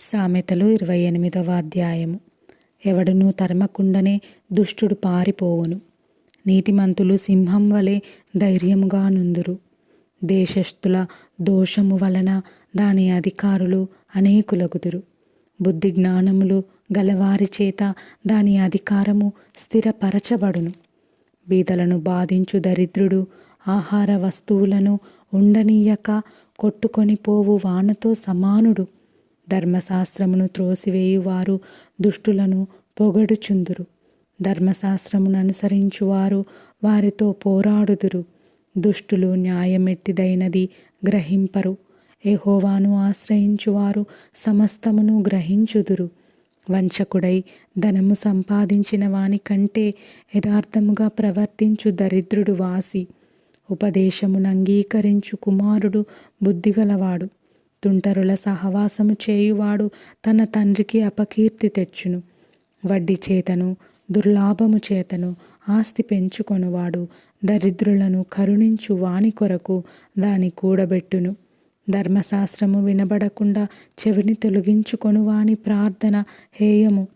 సామెతలు ఇరవై ఎనిమిదవ అధ్యాయము. ఎవడునూ తరమకుండనే దుష్టుడు పారిపోవును. నీతిమంతులు సింహం వలె ధైర్యముగా నుందురు. దేశస్థుల దోషము వలన దాని అధికారులు అనేకులగుదురు. బుద్ధి జ్ఞానములు గలవారి చేత దాని అధికారము స్థిరపరచబడును. బీదలను బాధించు దరిద్రుడు ఆహార వస్తువులను ఉండనీయక కొట్టుకొని పోవు వానతో సమానుడు. ధర్మశాస్త్రమును త్రోసివేయువారు దుష్టులను పొగడుచుందురు. ధర్మశాస్త్రమును అనుసరించువారు వారితో పోరాడుదురు. దుష్టులు న్యాయమెట్టిదైనది గ్రహింపరు. ఎహోవాను ఆశ్రయించువారు సమస్తమును గ్రహించుదురు. వంచకుడై ధనము సంపాదించిన వాని కంటే యథార్థముగా ప్రవర్తించు దరిద్రుడు వాసి. ఉపదేశమును అంగీకరించు కుమారుడు బుద్ధిగలవాడు. తుంటరుల సహవాసము చేయువాడు తన తండ్రికి అపకీర్తి తెచ్చును. వడ్డీ చేతను దుర్లాభము చేతను ఆస్తి పెంచుకొనువాడు దరిద్రులను కరుణించు వాని కొరకు దాని కూడబెట్టును. ధర్మశాస్త్రము వినబడకుండా చెవిని తొలగించుకొను వాని ప్రార్థన హేయము.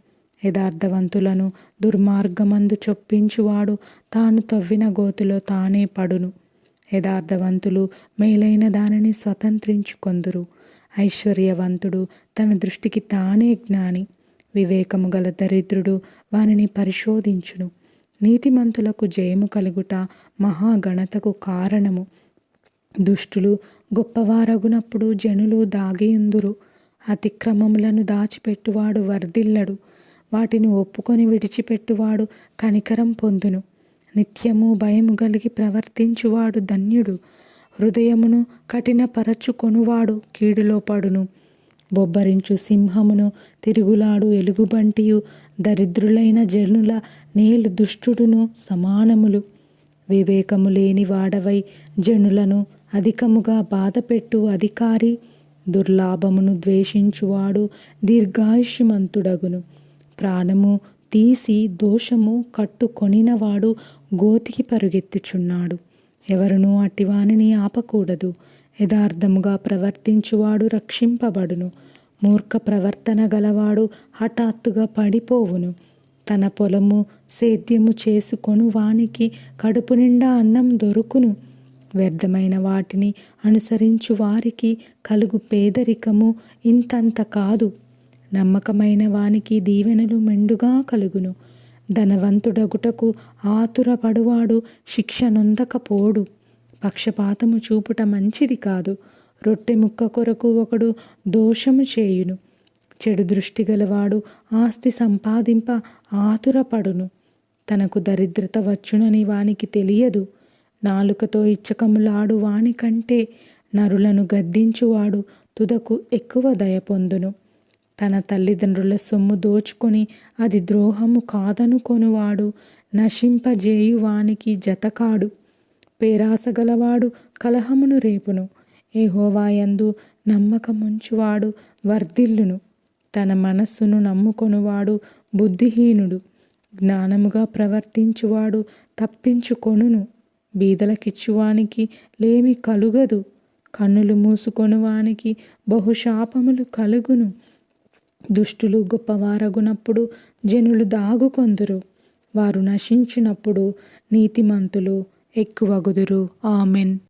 యథార్థవంతులను దుర్మార్గమందు చొప్పించువాడు తాను తవ్విన గోతులో తానే పడును. యథార్థవంతులు మేలైన దానిని స్వతంత్రించుకొందురు. ఐశ్వర్యవంతుడు తన దృష్టికి తానే జ్ఞాని. వివేకము గల దరిద్రుడు వారిని పరిశోధించును. నీతిమంతులకు జయము కలుగుట మహాగణతకు కారణము. దుష్టులు గొప్పవారగునప్పుడు జనులు దాగియుందురు. అతిక్రమములను దాచిపెట్టువాడు వర్ధిల్లడు. వాటిని ఒప్పుకొని విడిచిపెట్టువాడు కనికరం పొందును. నిత్యము భయము కలిగి ప్రవర్తించువాడు ధన్యుడు. హృదయమును కఠినపరచుకొనువాడు కీడులో పడును. బొబ్బరించు సింహమును తిరుగులాడు ఎలుగుబంటియు దరిద్రులైన జనుల నేలు దుష్టుడును సమానములు. వివేకము లేని వాడవై జనులను అధికముగా బాధపెట్టు అధికారి దుర్లాభమును ద్వేషించువాడు దీర్ఘాయుష్మంతుడగును. ప్రాణము తీసి దోషము కట్టుకొనినవాడు గోతికి పరుగెత్తుచున్నాడు. ఎవరునూ అటివానిని ఆపకూడదు. యథార్థముగా ప్రవర్తించువాడు రక్షింపబడును. మూర్ఖ ప్రవర్తన గలవాడు హఠాత్తుగా పడిపోవును. తన పొలము సేద్యము చేసుకొను వానికి కడుపు నిండా అన్నం దొరుకును. వ్యర్థమైన వాటిని అనుసరించు వారికి కలుగు పేదరికము ఇంతంత కాదు. నమ్మకమైన వానికి దీవెనలు మెండుగా కలుగును. ధనవంతుడగుటకు ఆతురపడువాడు శిక్షనొందకపోడు. పక్షపాతము చూపుట మంచిది కాదు. రొట్టె ముక్క కొరకు ఒకడు దోషము చేయును. చెడు దృష్టి గలవాడు ఆస్తి సంపాదింప ఆతురపడును. తనకు దరిద్రత వచ్చునని వానికి తెలియదు. నాలుకతో ఇచ్చకములాడు వానికంటే నరులను గద్దించువాడు తుదకు ఎక్కువ దయ పొందును. తన తల్లిదండ్రుల సొమ్ము దోచుకొని అది ద్రోహము కాదనుకొనువాడు నశింపజేయువానికి జతకాడు. పేరాసగలవాడు కలహమును రేపును. ఏహోవాయందు నమ్మకముంచువాడు వర్ధిల్లును. తన మనస్సును నమ్ముకొనువాడు బుద్ధిహీనుడు. జ్ఞానముగా ప్రవర్తించువాడు తప్పించుకొనును. బీదలకిచ్చువానికి లేమి కలుగదు. కన్నులు మూసుకొనువానికి బహుశాపములు కలుగును. దుష్టులు గొప్పవారగునప్పుడు జనులు దాగుకొందురు. వారు నశించినప్పుడు నీతిమంతులు ఎక్కువగుదురు. ఆమెన్.